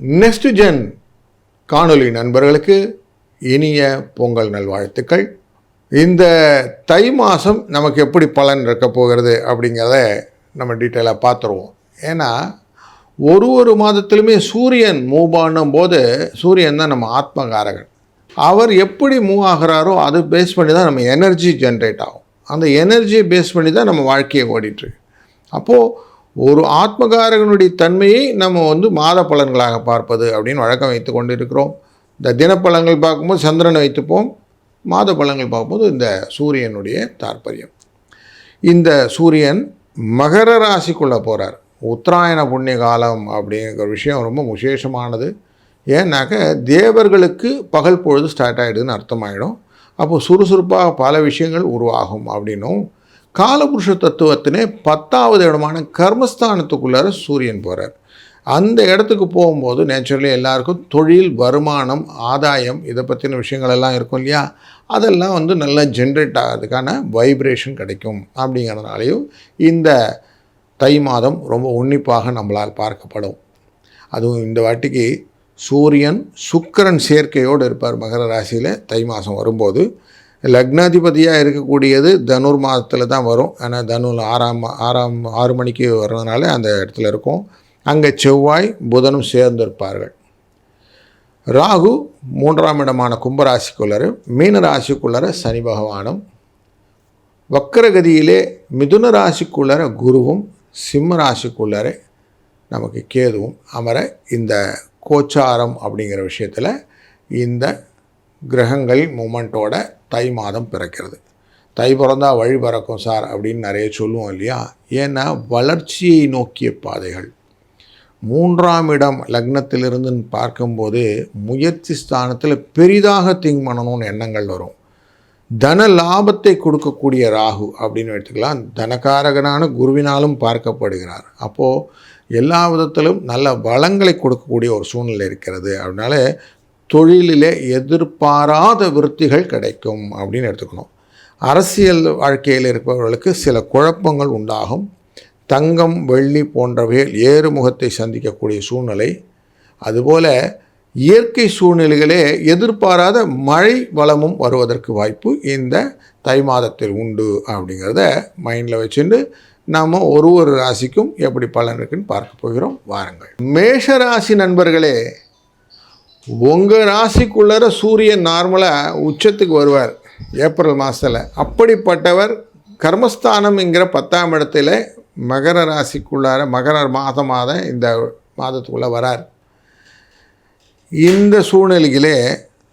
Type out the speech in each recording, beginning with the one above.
Next gen காணொலி நண்பர்களுக்கு இனிய பொங்கல் நல்வாழ்த்துக்கள். இந்த தை மாதம் நமக்கு எப்படி பலன் இருக்க போகிறது அப்படிங்கிறத நம்ம டீட்டெயிலாக பார்த்துருவோம். ஏன்னா ஒரு ஒரு மாதத்திலுமே சூரியன் மூவ் பண்ணும் போது சூரியன் தான் நம்ம ஆத்மகாரகன். அவர் எப்படி மூவ் ஆகிறாரோ அது பேஸ் பண்ணி தான் நம்ம எனர்ஜி ஜென்ரேட் ஆகும். அந்த எனர்ஜியை பேஸ் பண்ணி தான் நம்ம வாழ்க்கையை ஓடிட்டுருக்கு அப்போது ஒரு ஆத்மகாரகனுடைய தன்மையை நம்ம வந்து மாத பலன்களாக பார்ப்பது அப்படின்னு வழக்கம் வைத்து கொண்டு இருக்கிறோம் இந்த தினப்பழங்கள் பார்க்கும்போது சந்திரனை வைத்துப்போம். மாத பழங்கள் பார்க்கும்போது இந்த சூரியனுடைய தாற்பயம். இந்த சூரியன் மகர ராசிக்குள்ளே போகிறார் உத்தராயண புண்ணிய காலம் அப்படிங்கிற விஷயம் ரொம்ப விசேஷமானது. ஏன்னாக்க தேவர்களுக்கு பகல் பொழுது ஸ்டார்ட் ஆகிடுதுன்னு அர்த்தமாயிடும். அப்போது சுறுசுறுப்பாக பல விஷயங்கள் உருவாகும் அப்படின்னும் காலபுருஷ தத்துவத்தினே பத்தாவது இடமான கர்மஸ்தானத்துக்குள்ளார சூரியன் போகிறார் அந்த இடத்துக்கு போகும்போது நேச்சுரலி எல்லாருக்கும் தொழில் வருமானம் ஆதாயம் இதை பற்றின விஷயங்கள் எல்லாம் இருக்கும் இல்லையா? அதெல்லாம் வந்து நல்லா ஜென்ரேட் ஆகிறதுக்கான வைப்ரேஷன் கிடைக்கும் அப்படிங்கிறதுனாலையும் இந்த தை மாதம் ரொம்ப உன்னிப்பாக நம்மளால் பார்க்கப்படும். அதுவும் இந்த வாட்டிக்கு சூரியன் சுக்கிரன் சேர்க்கையோடு இருப்பார் மகர ராசியில் தை மாதம் வரும்போது. லக்னாதிபதியாக இருக்கக்கூடியது தனுர் மாதத்தில் தான் வரும். ஆனால் தனுர் ஆறாம் ஆறாம் ஆறு மணிக்கு வர்றதுனால அந்த இடத்துல இருக்கும். அங்கே செவ்வாய் புதனும் சேர்ந்து இருப்பார்கள் ராகு மூன்றாம் இடமான கும்பராசிக்குள்ளரு மீன ராசிக்குள்ளர சனி பகவானும் வக்கரகதியிலே மிதுன ராசிக்குள்ளர குருவும் சிம்ம ராசிக்குள்ளரே நமக்கு கேதுவும் அமர இந்த கோச்சாரம் அப்படிங்கிற விஷயத்தில் இந்த கிரகங்கள் மூமெண்ட்டோட தை மாதம் பிறக்கிறது. தை பிறந்தா வழி பிறக்கும் சார் அப்படின்னு நிறைய சொல்லுவோம் இல்லையா? ஏன்னா வளர்ச்சியை நோக்கிய பாதைகள். மூன்றாம் இடம் லக்னத்திலிருந்து பார்க்கும்போது முயற்சி ஸ்தானத்தில் பெரிதாக திங்க் பண்ணணும்னு எண்ணங்கள் வரும். தன லாபத்தை கொடுக்கக்கூடிய ராகு அப்படின்னு எடுத்துக்கலாம். தனகாரகனான குருவினாலும் பார்க்கப்படுகிறார். அப்போது எல்லா விதத்திலும் நல்ல வளங்களை கொடுக்கக்கூடிய ஒரு சூழ்நிலை இருக்கிறது. அதனால தொழிலிலே எதிர்பாராத விருத்திகள் கிடைக்கும் அப்படின்னு எடுத்துக்கணும். அரசியல் வாழ்க்கையில் இருப்பவர்களுக்கு சில குழப்பங்கள் உண்டாகும். தங்கம் வெள்ளி போன்றவைகள் ஏறுமுகத்தை சந்திக்கக்கூடிய சூழ்நிலை. அதுபோல் இயற்கை சூழ்நிலைகளே எதிர்பாராத மழை வளமும் வருவதற்கு வாய்ப்பு இந்த தை மாதத்தில் உண்டு அப்படிங்கிறத மைண்டில் வச்சுட்டு நாம் ஒரு ஒரு ராசிக்கும் எப்படி பலன் இருக்குன்னு பார்க்க போகிறோம். வாருங்கள். மேஷ ராசி நண்பர்களே உங்கள் ராசிக்குள்ளர சூரியன் நார்மலாக உச்சத்துக்கு வருவார். ஏப்ரல் மாதத்தில் அப்படிப்பட்டவர் கர்மஸ்தானம்ங்கிற பத்தாம் இடத்துல மகர ராசிக்குள்ளார மகர மாதம் இந்த மாதத்துக்குள்ளே வரார். இந்த சூழ்நிலையிலே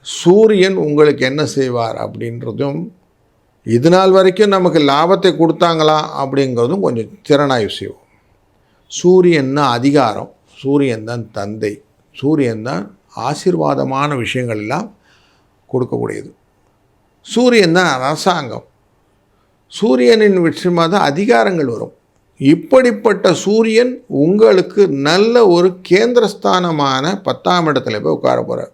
சூரியன் உங்களுக்கு என்ன செய்வார் அப்படின்றதும் இது நாள் வரைக்கும் நமக்கு லாபத்தை கொடுத்தாங்களா அப்படிங்கிறதும் கொஞ்சம் திறனாய்வு செய்வோம். சூரியன் தான் அதிகாரம் சூரியன் தான் தந்தை சூரியன் தான் ஆசீர்வாதமான விஷயங்கள் எல்லாம் கொடுக்கக்கூடியது. சூரியன் தான் அரசாங்கம். சூரியனின் விஷயமாக தான் அதிகாரங்கள் வரும். இப்படிப்பட்ட சூரியன் உங்களுக்கு நல்ல ஒரு கேந்திரஸ்தானமான பத்தாம் இடத்துல போய் உட்கார போகிறார்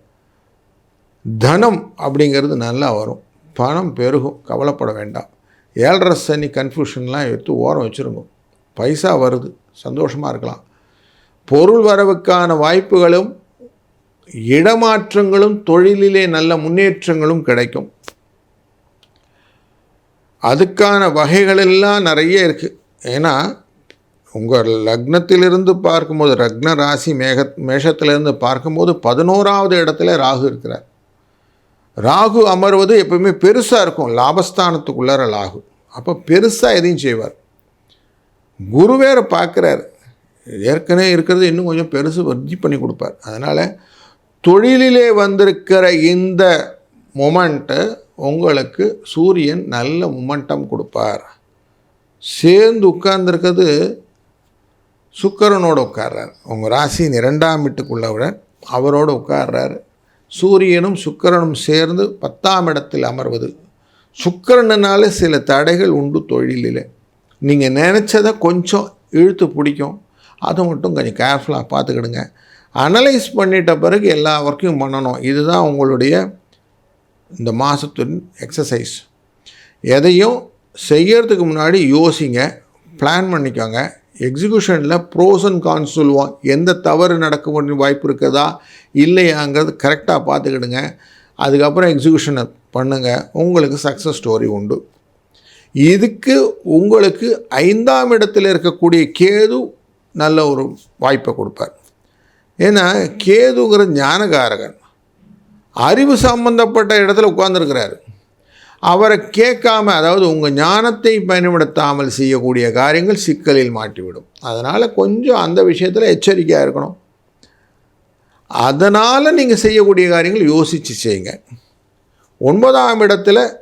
தனம் அப்படிங்கிறது நல்லா வரும். பணம் பெருகும். கவலைப்பட வேண்டாம். ஏழரை சனி கன்ஃபியூஷன்லாம் எடுத்து ஓரம் வச்சுருங்க. பைசா வருது. சந்தோஷமாக இருக்கலாம். பொருள் வரவுக்கான வாய்ப்புகளும் இடமாற்றங்களும் தொழிலிலே நல்ல முன்னேற்றங்களும் கிடைக்கும். அதுக்கான வகைகளெல்லாம் நிறைய இருக்குது ஏன்னா உங்கள் லக்னத்திலிருந்து பார்க்கும்போது லக்ன ராசி மேக மேஷத்திலிருந்து பார்க்கும்போது பதினோராவது இடத்துல ராகு இருக்கிறார். ராகு அமர்வது எப்பவுமே பெருசாக இருக்கும். லாபஸ்தானத்துக்குள்ளார ராகு. அப்போ பெருசாக எதையும் செய்வார். குரு வேறு பார்க்குறாரு ஏற்கனவே இருக்கிறது இன்னும் கொஞ்சம் பெருசு வர்த்தி பண்ணி கொடுப்பார். அதனால் தொழிலிலே வந்திருக்கிற இந்த மொமெண்ட்டு உங்களுக்கு சூரியன் நல்ல மொமெண்டம் கொடுப்பார். சேர்ந்து உட்கார்ந்துருக்கிறது சுக்கரனோடு உட்கார்றார். உங்கள் ராசியின் இரண்டாம் வீட்டுக்குள்ளவுடன் அவரோடு உட்கார்றார். சூரியனும் சுக்கரனும் சேர்ந்து பத்தாம் இடத்தில் அமர்வது. சுக்கிரனால சில தடைகள் உண்டு தொழிலில். நீங்கள் நினச்சதை கொஞ்சம் இழுத்து பிடிக்கும். அதை மட்டும் கொஞ்சம் கேர்ஃபுல்லாக பார்த்துக்கிடுங்க. அனலைஸ் பண்ணிட்ட பிறகு எல்லா ஒர்க்கையும் பண்ணணும். இதுதான் உங்களுடைய இந்த மாதத்தின் எக்ஸசைஸ் எதையும் செய்யறதுக்கு முன்னாடி யோசிங்க பிளான் பண்ணிக்கோங்க. எக்ஸிக்யூஷனில் ப்ரோஸ் அண்ட் கான்ஸ் சொல்லுவோம். எந்த தவறு நடக்க முடியும் வாய்ப்பு இருக்குதா இல்லையாங்கிறது கரெக்டாக பார்த்துக்கிடுங்க. அதுக்கப்புறம் எக்ஸிக்யூஷனை பண்ணுங்கள் உங்களுக்கு சக்ஸஸ் ஸ்டோரி உண்டு. இதுக்கு உங்களுக்கு ஐந்தாம் இடத்தில் இருக்கக்கூடிய கேது நல்ல ஒரு வாய்ப்பை கொடுப்பார். ஏன்னா கேதுங்கிற ஞானகாரகன் அறிவு சம்பந்தப்பட்ட இடத்துல உட்கார்ந்துருக்கிறாரு. அவரை கேட்காம அதாவது உங்கள் ஞானத்தை பயன்படுத்தாமல் செய்யக்கூடிய காரியங்கள் சிக்கலில் மாட்டிவிடும். அதனால் கொஞ்சம் அந்த விஷயத்தில் எச்சரிக்கையாக இருக்கணும். அதனால் நீங்கள் செய்யக்கூடிய காரியங்கள் யோசித்து செய்யுங்க. ஒன்பதாம் இடத்துல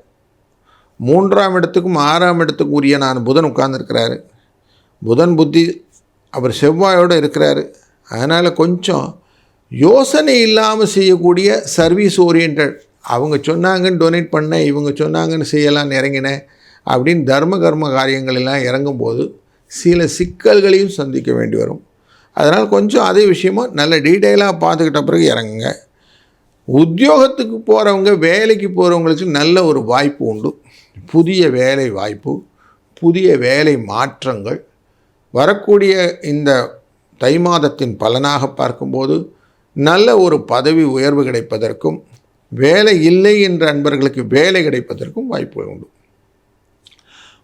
மூன்றாம் இடத்துக்கும் ஆறாம் இடத்துக்கும் உரிய நான் புதன் உட்கார்ந்துருக்கிறாரு. புதன் புத்தி அவர் செவ்வாயோடு இருக்கிறாரு. அதனால் கொஞ்சம் யோசனை இல்லாமல் செய்யக்கூடிய சர்வீஸ் ஓரியன்ட் அவங்க சொன்னாங்கன்னு டொனேட் பண்ணேன் இவங்க சொன்னாங்கன்னு செய்யலாம்னு இறங்கினேன் அப்படின்னு தர்ம கர்ம காரியங்களெல்லாம் இறங்கும்போது சில சிக்கல்களையும் சந்திக்க வேண்டி வரும். அதனால் கொஞ்சம் அதே விஷயமா நல்ல டீட்டெயிலாக பார்த்துக்கிட்ட பிறகு இறங்குங்க. உத்தியோகத்துக்கு போகிறவங்க வேலைக்கு போகிறவங்களுக்கு நல்ல ஒரு வாய்ப்பு உண்டு. புதிய வேலை வாய்ப்பு புதிய வேலை மாற்றங்கள் வரக்கூடிய இந்த தை மாதத்தின் பலனாக பார்க்கும்போது நல்ல ஒரு பதவி உயர்வு கிடைப்பதற்கும் வேலை இல்லை என்ற அன்பர்களுக்கு வேலை கிடைப்பதற்கும் வாய்ப்பு உண்டு.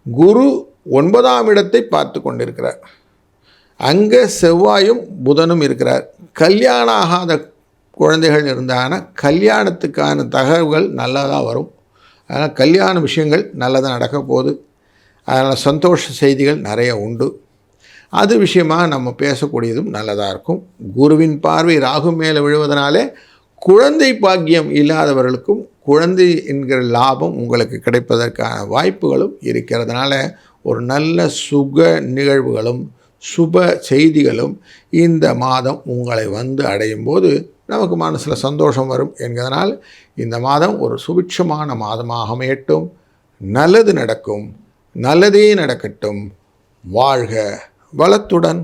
குரு ஒன்பதாம் இடத்தை பார்த்து கொண்டிருக்கிறார். அங்கே செவ்வாயும் புதனும் இருக்கிறார். கல்யாணம் ஆகாத குழந்தைகள் இருந்தான கல்யாணத்துக்கான தகவல்கள் நல்லதாக வரும். அதனால் கல்யாண விஷயங்கள் நல்லதாக நடக்க போகுது. அதனால் சந்தோஷ செய்திகள் நிறைய உண்டு. அது விஷயமாக நம்ம பேசக்கூடியதும் நல்லதாக இருக்கும். குருவின் பார்வை ராகு மேலே விழுவதனாலே குழந்தை பாக்கியம் இல்லாதவர்களுக்கும் குழந்தை என்கிற லாபம் உங்களுக்கு கிடைப்பதற்கான வாய்ப்புகளும் இருக்கிறதுனால ஒரு நல்ல சுக நிகழ்வுகளும் சுப செய்திகளும் இந்த மாதம் உங்களை வந்து அடையும் போது நமக்கு மனசில் சந்தோஷம் வரும் என்கிறதுனால் இந்த மாதம் ஒரு சுபிட்சமான மாதமாக அமையட்டும். நல்லது நடக்கும். நல்லதே நடக்கட்டும். வாழ்க வளத்துடன்